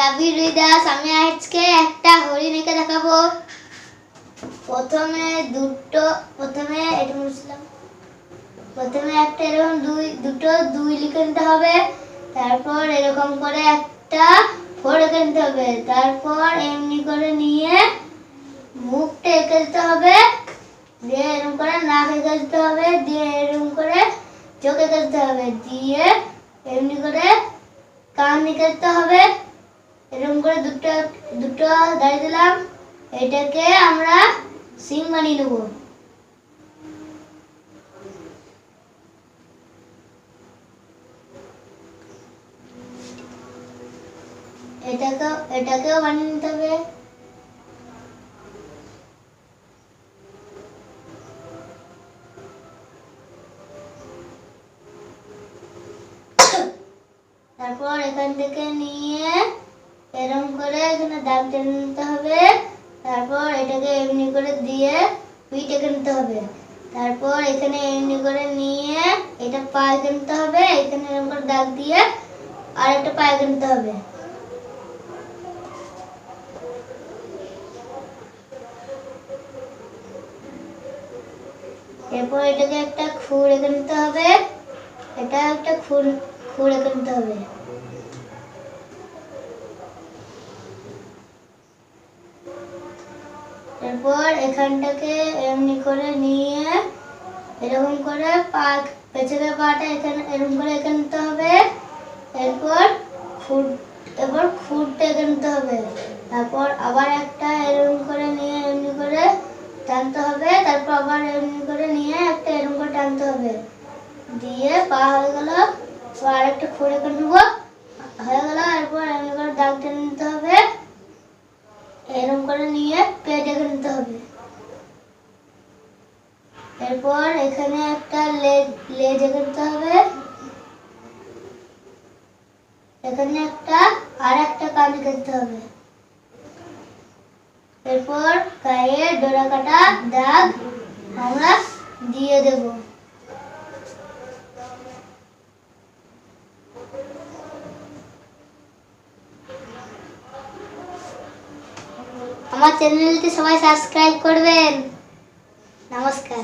রাবি রুইদাস আমি আজকে একটা হরিণ এঁকে দেখাবো। প্রথমে দুটো, প্রথমে এটা মুছলাম প্রথমে একটা এরকম দুই, দুটো দুই লিখে নিতে হবে। তারপর এরকম করে একটা ফোর এঁকে নিতে হবে। তারপর এমনি করে নিয়ে মুখটা এঁকে দিতে হবে। দিয়ে এরকম করে নাক এঁকে দিতে হবে। দিয়ে এরকম করে চোখ এঁকে দিতে হবে। দিয়ে এমনি করে কান এঁকে দিতে হবে। এরকম করে দুটো দুটো দাঁড়িয়ে দিলাম। এটাকে আমরা সিং বানিয়ে নেব। এটাকেও এটাকেও বানিয়ে নিতে হবে। তারপর এখান থেকে নিয়ে এরকম করে এখানে দাগ টেনে নিতে হবে। তারপর এটাকে এমনি করে দিয়ে পিঠ এঁকে নিতে হবে। তারপর এখানে এমনি করে নিয়ে এটা পায়ে কিনতে হবে। এখানে এরকম করে দাগ দিয়ে আর একটা পা এঁকে নিতে হবে। এরপর এটাকে একটা খুর কিনতে হবে। এটা একটা খুর খুর এঁকে নিতে হবে। এরপর এখানটাকে এমনি করে নিয়ে এরকম করে পা পেছনের পাটা এখানে, এরকম করে এখানে নিতে হবে। এরপর খুঁট, এরপর খুঁটটা এখানে নিতে হবে। তারপর আবার একটা এরকম করে নিয়ে এমনি করে টানতে হবে। তারপর আবার এমনি করে নিয়ে একটা এরকম করে টানতে হবে। দিয়ে পা হয়ে গেল আর একটা খুঁড়ে করে নেব। হয়ে গেল, এরপর এমনি করে দাগ টেনে নিতে হবে এরকম করে নিয়ে পেট এঁকে নিতে হবে এরপর এখানে একটা লেজ লেজ এঁকে হবে। এখানে একটা, আর একটা কান এঁকে দিতে হবে। এরপর গায়ে ডোরা কাটা দাগ আমরা দিয়ে দেব। আমার চ্যানেলটি সবাই সাবস্ক্রাইব করবেন। নমস্কার।